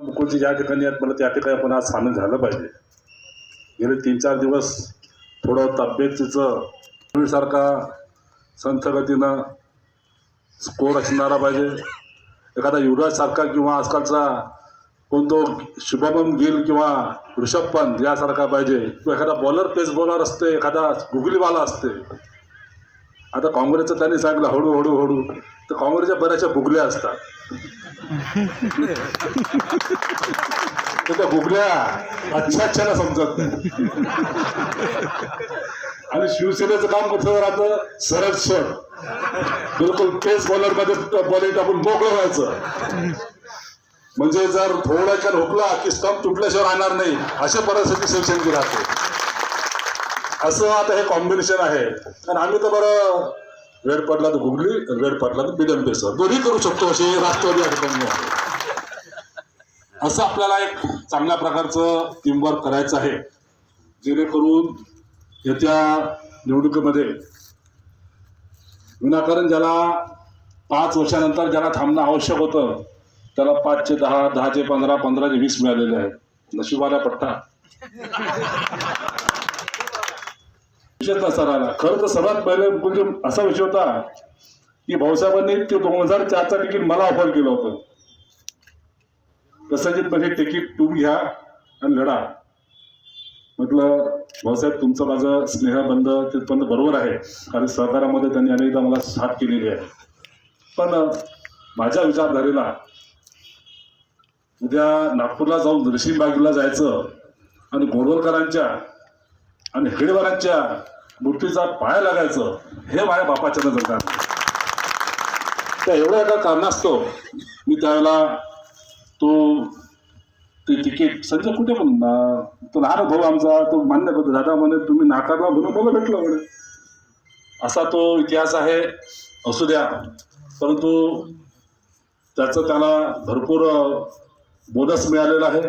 मुकुंदजी ज्या ठिकाणी आहेत मला त्या ठिकाणी आपण आज सामील झालं पाहिजे. गेले तीन चार दिवस थोडं तब्येतीचं पूर्वीसारखा संथ गतीनं स्कोर असणारा पाहिजे. एखादा युवराजसारखा किंवा आजकालचा कोणतो शुभमन गिल किंवा ऋषभ पंत यासारखा पाहिजे. किंवा एखादा बॉलर पेस बॉलर असते एखादा गुगलीवाला असते. आता काँग्रेसचं त्यांनी सांगितलं हळूहळू हळू तर काँग्रेसच्या बऱ्याचशा गुगल्या असतात. त्या बुगल्या अच्छा अच्छाला समजत नाही. आणि शिवसेनेचं काम कसं राहतं? सरळ सर. बिलकुल पेस बॉलरमध्ये बॉलिंग टाकून मोकळं व्हायचं. म्हणजे जर थोड्याच्या हुकला की स्टंप तुटल्याशिवाय राहणार नाही अशा परिस्थिती शिवसेनेची राहते. असं आता हे कॉम्बिनेशन आहे. आणि आम्ही तर बरं वेळ पडला तर गुगली वेळ पडला तर बिडम पेसर. दोन्ही करू शकतो असे राष्ट्रवादी या ठिकाणी असं आपल्याला एक चांगल्या प्रकारचं टीमवर्क करायचं आहे. जेणेकरून येत्या निवडणुकीमध्ये विनाकारण ज्याला पाच वर्षानंतर ज्याला थांबणं आवश्यक होतं त्याला पाचचे दहा दहाचे पंधरा पंधराचे वीस मिळालेले आहेत. नशिबाला पट्टा. विषय सरांना खरं तर सर्वात पहिले म्हणजे असा विषय होता की भाऊसाहेबांनी ते दोन हजार चारचा तिकीट मला ऑफर केलं होतं. कसं म्हणजे तिकीट तुम्ही घ्या आणि लढा. म्हटलं भाऊसाहेब तुमचं माझं स्नेहबंध तिथपर्यंत बरोबर आहे. कारण सहकारामध्ये त्यांनी अनेकदा मला साथ केलेली आहे. पण माझ्या विचारधारेला उद्या नागपूरला जाऊन नरसिंहबागेला जायचं आणि गोरवलकरांच्या आणि हेडवरांच्या मूर्तीचा पाया लागायचं हे माझ्या बापाच्या नजर त्या एवढ्या एका कारणास्तव मी त्यावेळेला तो ते तिकीट संजय कुठे म्हणणार तो लहान भाऊ आमचा तो मान्य करतो दादा म्हणे तुम्ही नाकारला म्हणून मला भेटलं म्हणे. असा तो इतिहास आहे असू द्या. परंतु त्याचं त्याला भरपूर बोनस मिळालेला आहे.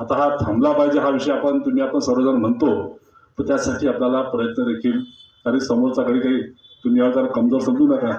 आता हा थांबला पाहिजे हा विषय आपण तुम्ही आपण सर्वजण म्हणतो. तर त्यासाठी आपल्याला प्रयत्न देखील. आणि समोरचा घरी काही तुम्ही याला जरा कमजोर समजू नका.